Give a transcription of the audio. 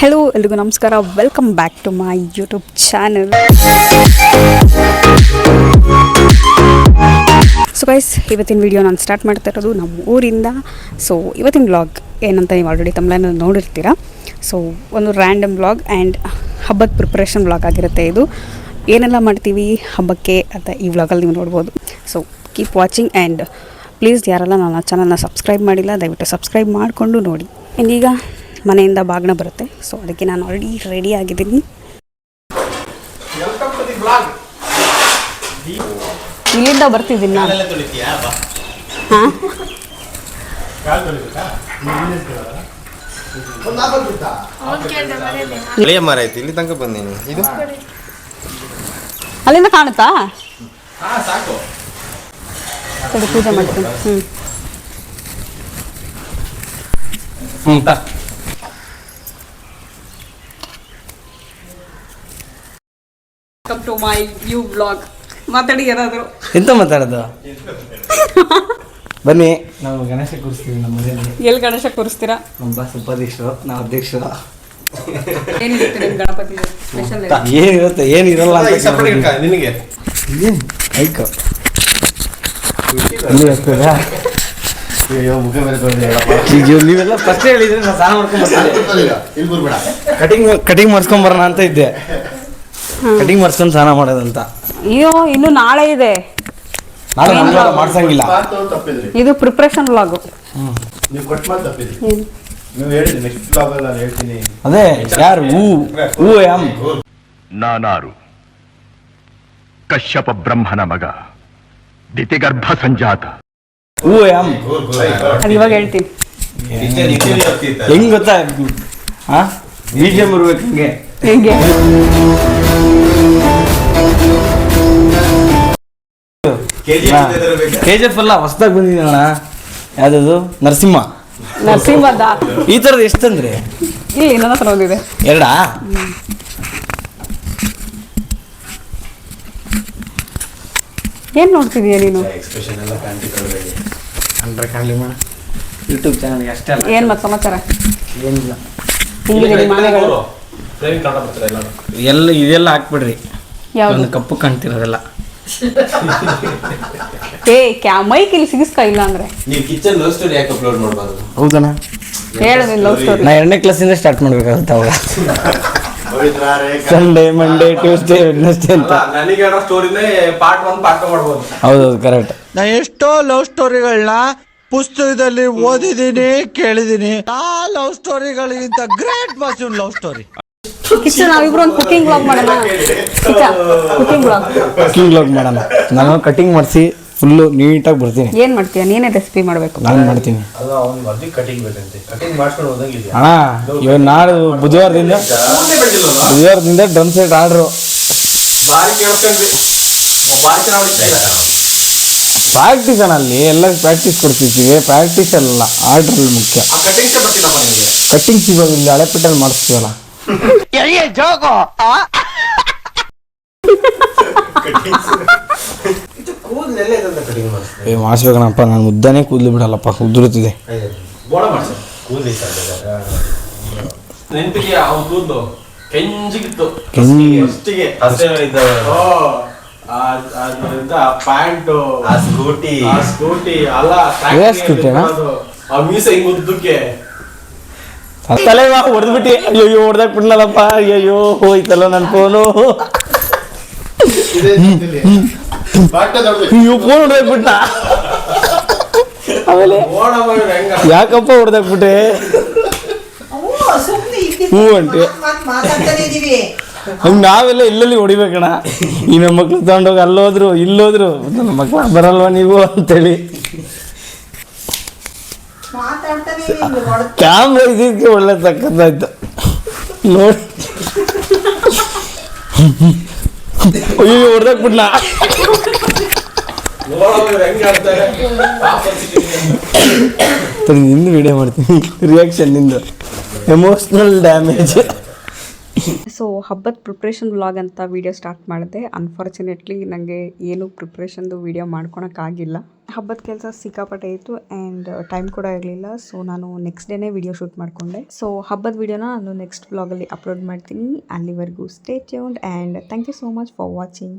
Hello ಎಲ್ರಿಗೂ ನಮಸ್ಕಾರ. Welcome back to my YouTube channel so guys ಇವತ್ತಿನ ವಿಡಿಯೋ ನಾನು ಸ್ಟಾರ್ಟ್ ಮಾಡ್ತಾ ಇರೋದು ನಮ್ಮ ಊರಿಂದ. ಸೊ ಇವತ್ತಿನ ಬ್ಲಾಗ್ ಏನಂತ ನೀವು ಆಲ್ರೆಡಿ ತಮ್ಮನ್ನ ನೋಡಿರ್ತೀರ. ಸೊ ಒಂದು ರ್ಯಾಂಡಮ್ ಬ್ಲಾಗ್ ಆ್ಯಂಡ್ ಹಬ್ಬದ ಪ್ರಿಪ್ರೇಷನ್ ಬ್ಲಾಗ್ ಆಗಿರುತ್ತೆ ಇದು. ಏನೆಲ್ಲ ಮಾಡ್ತೀವಿ ಹಬ್ಬಕ್ಕೆ ಅಂತ ಈ ವ್ಲಾಗಲ್ಲಿ ನೀವು ನೋಡ್ಬೋದು. So keep watching and please ಯಾರೆಲ್ಲ ನನ್ನ ಚಾನಲ್ನ ಸಬ್ಸ್ಕ್ರೈಬ್ ಮಾಡಿಲ್ಲ, ದಯವಿಟ್ಟು ಸಬ್ಸ್ಕ್ರೈಬ್ ಮಾಡಿಕೊಂಡು ನೋಡಿ. ಆ್ಯಂಡ್ ಈಗ ಮನೆಯಿಂದ ಬಾಗ್ನ ಬರುತ್ತೆ. ಸೊ ಅದಕ್ಕೆ ನಾನು ಆಲ್ರೆಡಿ ರೆಡಿ ಆಗಿದ್ದೀನಿ. ವೆಲ್ಕಮ್ ಟು ದಿ ಬ್ಲಾಗ್ ಇಲ್ಲಿಂದ ಬರ್ತಿದ್ದೀನಿ ನಾನು ಹಾಂ ಮರ ಐತಿ ಇಲ್ಲಿ ತನಕ ಬಂದೀನಿ. ಇದು? ಅಲ್ಲಿಂದ ಕಾಣುತ್ತಾ? ಹಾ ಸಾಕು. ಸರಿ ಪೂಜೆ ಮಾಡ್ತೀನಿ. ಹ್ಞೂ welcome to my you blog ಮಾತಾಡಿ ಯಾರಾದರೂ. ಎಂತ ಮಾತಾಡೋದು? ಬನ್ನಿ. ನಾವು ಗಣೇಶ ಕೂರಿಸ್ತೀವಿ ನಮ್ಮ ಮನೆಯಲ್ಲಿ. ಎಲ್ಲಿ ಗಣೇಶ ಕೂರಿಸ್ತೀರಾ? ನಮ್ಮ ಬಸ್ ಉಪಾಧ್ಯಕ್ಷರು ನಾವು ಅಧ್ಯಕ್ಷರು. ಏನಿರುತ್ತೆ ನಿಮ್ಮ ಗಣಪತಿ ಸ್ಪೆಷಲ್ ಏನಿರುತ್ತೆ ಏನಿರಲ್ಲ ಅಂತ ನಿನಗೆ. ಏನ್? ಐಕ. ಇಲ್ಲಿ ಹಾಕ್ತೀರಾ? ಅಯ್ಯೋ ಮುಖ ಮೇಲೆ ತೊಳೆದ ಈಗ ನೀವೆಲ್ಲ ಫಸ್ಟ್ ಹೇಳಿದ್ರೆ ನಾನು ಸ್ನಾನ ಮಾಡ್ಕೊಂಡ್ ಬರ್ತೀನಿ. ಇಲ್ಲಿ. ಬರ್ಬೇಡ. ಕಟಿಂಗ್ ಕಟಿಂಗ್ ಮಾಡಿಸ್ಕೊಂಡ್ ಬರೋಣ ಅಂತ ಇದ್ದೆ. ಕಟಿಂಗ್ ಮಾಡ್ಸ್ಕೊಂಡು ಸ್ನಾನ ಮಾಡೋದಂತ. ಅಯ್ಯೋ ಇನ್ನು ನಾಳೆ ಇದೆ. ನಾನು ಮಂಗಳವಾರ ಮಾಡ್ಸಂಗಿಲ್ಲ. ತಪ್ಪಿದ್ರಿ. ಇದು ಪ್ರಿಪ್ರೇಷನ್ ವ್ಲಾಗು ನೀವು ಕೊಟ್ಟು ಮಾತು ತಪ್ಪಿದ್ರಿ. ನೀವು ಹೇಳಿದ್ರಿ ನೆಕ್ಸ್ಟ್ ಬ್ಲಾಗ್ ಅಲ್ಲಿ ನಾನು ಹೇಳ್ತೀನಿ. ಅದೇ ಯಾರು? ಹೂ ಹೂ ಯಾಮ್ ನಾನಾರು. ಕಶ್ಯಪ ಬ್ರಹ್ಮನ ಮಗ. ದಿತಿಗರ್ಭ ಸಂಜಾತ. ಹೂ ಯಾಮ್ ಅದು ಇವಾಗ ಹೇಳ್ತೀನಿ. ಹೆಂಗ್ ಗೊತ್ತಾ? ಹಾ? ಬೀಜ ಎಂ ಹಿಂಗೆ. ಹೇಗೆ. ಕೆ ಜಿ ಎಫ್ ಅಲ್ಲ ಹೊಸ್ದಾಗಿ ಬಂದಿದೆ ಅಣ್ಣ. ಯಾವ್ದದು? ನರಸಿಂಹ. ನರಸಿಂಹದ. ಈ ಥರದ್ದು ಎಷ್ಟಂದ್ರೆ? ಇಲ್ಲಿ ನನ್ನ ಹತ್ರ ಒಂದಿದೆ ಎರಡಾ? ಏನ್ ನೋಡ್ತಿದೀಯ ನೀನು? ಅಂದ್ರೆ ಕಾಣಲಿ ಮಾಡ ಯೂಟ್ಯೂಬ್ ಚಾನಲ್ ಅಷ್ಟೇ ಅಲ್ಲ. ಏನ್ ಮತ್ತೆ ಸಮಾಚಾರ? ಏನಿಲ್ಲ. ಹೆಂಗಿದೆ ಫ್ರೇಮ್ ಕನ್ನಡ ಬರ್ತಾರೆ ಎಲ್ಲ ಎಲ್ಲ ಇದೆಲ್ಲ ಹಾಕ್ಬಿಡ್ರಿ. ಯಾವ್ದು? ಒಂದು ಕಪ್ಪು ಕಾಣ್ತಿರೋದೆಲ್ಲ. ಏ ಕ್ಯಾ ಮೈಕ್ ಇಲ್ಲಿ ಸಿಗಿಸ್ಕ ಇಲ್ಲ ಅಂದ್ರೆ? ನೀವು ಕಿಚನ್ ಲವ್ ಸ್ಟೋರಿ ಯಾಕೆ ಅಪ್ಲೋಡ್ ಮಾಡಬಾರ್ದು? ಹೌದಣ್ಣ. ಹೇಳು ನಿನ್ ಲವ್ ಸ್ಟೋರಿ ನಾ ಎರಡನೇ ಕ್ಲಾಸಿಂದ ಸ್ಟಾರ್ಟ್ ಮಾಡ್ಬೇಕಾಗುತ್ತೆ ಅವಾಗ. ಸಂಡೇ ಮಂಡೇ ಟ್ಯೂಸ್ಡೇ ವೆಡ್ನೆಸ್ಡೇ ಅಂತ. ನನಗೆ ಹೇಳೋ ಸ್ಟೋರಿನೇ ಪಾರ್ಟ್ ಒನ್ ಪಾರ್ಟ್ ಟು ಮಾಡ್ಬೋದು. ಹೌದೌದು ಕರೆಕ್ಟ್ ನಾ ಎಷ್ಟೋ ಲವ್ ಸ್ಟೋರಿಗಳನ್ನ ಪುಸ್ತಕದಲ್ಲಿ ಓದಿದೀನಿ ಕೇಳಿದೀನಿ. ಆ love ಸ್ಟೋರಿಗಳಿಗಿಂತ great monsoon love story Kiccha ನಾವಿಬ್ರು ಒಂದು ಕುಕಿಂಗ್ ಬ್ಲಾಗ್ ಮಾಡೋಣ. Kiccha cooking blog cooking blog ಮಾಡೋಣ. ನಾನು ಕಟಿಂಗ್ ಮಾಡಿಸಿ ಫುಲ್ಲು ನೀಟಾಗಿ ಬರ್ತೀನಿ. ಏನು ಮಾಡ್ತೀಯ? ನೀನೇ ರೆಸಿಪಿ ಮಾಡಬೇಕು. ನಾನು ಮಾಡ್ತೀನಿ. ಅದು ಅವ್ನು ಮದ್ವೆ ಕಟಿಂಗ್ ಬೇಕಂತೆ. ಕಟಿಂಗ್ ಮಾಡ್ಕೊಂಡು ಹೋದಂಗಿದ್ಯಾ? ಅಣ್ಣ ಇವಾಗ ನಾಳೆ ಬುಧವಾರದಿಂದ ಬುಧವಾರದಿಂದ ಡ್ರಮ್ ಸೆಟ್ ಆರ್ಡ್ರು ಬಾರಿ ಕೇಳ್ಕೊಂಡ್ವಿ ಬಾರಿ ಚೆನ್ನಾಗಿ ಇಲ್ಲ ಪ್ರಾಕ್ಟೀಸ್ ಅಣ್ಣ ಅಲ್ಲಿ. ಎಲ್ಲ ಪ್ರಾಕ್ಟೀಸ್ ಕೊಡ್ತಿರ್ತೀವಿ ಪ್ರಾಕ್ಟೀಸ್ ಅಲ್ಲ ಆರ್ಡ್ರಲ್ಲಿ ಮುಖ್ಯ ಕಟಿಂಗ್ಸ್ ಇವಾಗ ಇಲ್ಲಿ ಹಳೆಪೇಟೆಯಲ್ಲಿ ಮಾಡಿಸ್ತೀವಲ್ಲ. ಕಟಿಂಗ್ ಮಾಡಿಸ್ತೀನಿ ಏ ಮಾಡಿಸ್ಬೇಕಣಪ್ಪ ನಾನು ಮುದ್ದಾನೆ ಕೂದಲು ಬಿಡಲ್ಲಪ್ಪ. ಉದುರುತ್ತಿದೆ. ನೆನಪಿಗೆ ಅವ್ನ ಕೂದಲು. ಕೆಂಜಿಗಿತ್ತು. ಕೆಂಜಿ. ಅಷ್ಟಿಗೆ. ಅಷ್ಟೇ ಪ್ಯಾಂಟು. ಆ ಸ್ಕೂಟಿ. ಆ ಸ್ಕೂಟಿ. ಅಲ್ಲ? ಆ ಮೀಸ ಹಿಂಗ್ ಉದ್ದಕ್ಕೆ ತಲೆ ಹೊಡೆದ್ಬಿಟ್ಟು. ಅಯ್ಯೋ ಹೊಡೆದಾಗ ಬಿಡ್ಲಲ್ಲಪ್ಪ ಅಯ್ಯೋ ಹೋಯ್ತಲ್ಲ ನನ್ನ ಫೋನು ಅಯ್ಯೋ ಫೋನ್ ಹೊಡೆದಾಕ್ ಬಿಟ್ಟ ಆಮೇಲೆ ಯಾಕಪ್ಪ ಹೊಡೆದಾಕ್ ಬಿಟ್ಟೆ? ಹ್ಞೂ ಅಂತೆ ಹಂಗೆ ನಾವೆಲ್ಲ ಇಲ್ಲಲ್ಲಿ ಹೊಡಿಬೇಕಣ್ಣ ಈ ನಮ್ಮ ಮಕ್ಳು ತಗೊಂಡೋಗಿ ಅಲ್ಲೋದ್ರು ಇಲ್ಲೋದ್ರು ನನ್ನ ಮಕ್ಳು ಬರಲ್ವಾ ನೀವು ಅಂತೇಳಿ. ಕ್ಯಾಮ್ರಾ ಇದಕ್ಕೆ ಒಳ್ಳೆ ತಕ್ಕಂತಾಯ್ತು ನೋಡಿ. ಅಯ್ಯೋ ಹೊಡೆದಾಕ್ ಬಿಡ್ಲ. ನಿಂದು ವಿಡಿಯೋ ಮಾಡ್ತೀನಿ. ರಿಯಾಕ್ಷನ್ ನಿಂದು. ಎಮೋಷ್ನಲ್ ಡ್ಯಾಮೇಜ್ ಸೊ ಹಬ್ಬದ ಪ್ರಿಪ್ರೇಷನ್ ವ್ಲಾಗ್ ಅಂತ ವಿಡಿಯೋ ಸ್ಟಾರ್ಟ್ ಮಾಡಿದೆ. ಅನ್ಫಾರ್ಚುನೇಟ್ಲಿ ನನಗೆ ಏನು ಪ್ರಿಪ್ರೇಷನ್ದು ವಿಡಿಯೋ ಮಾಡ್ಕೊಳಕ್ಕಾಗಿಲ್ಲ ಹಬ್ಬದ ಕೆಲಸ ಸಿಕ್ಕಾಪಟ್ಟೆ ಇತ್ತು ಆ್ಯಂಡ್ ಟೈಮ್ ಕೂಡ ಇರಲಿಲ್ಲ. ಸೊ ನಾನು ನೆಕ್ಸ್ಟ್ ಡೇನೇ ವಿಡಿಯೋ ಶೂಟ್ ಮಾಡಿಕೊಂಡೆ. ಸೊ ಹಬ್ಬದ ವಿಡಿಯೋನ ನಾನು ನೆಕ್ಸ್ಟ್ ಬ್ಲಾಗಲ್ಲಿ ಅಪ್ಲೋಡ್ ಮಾಡ್ತೀನಿ. ಅಲ್ಲಿವರೆಗೂ stay tuned and thank you so much for watching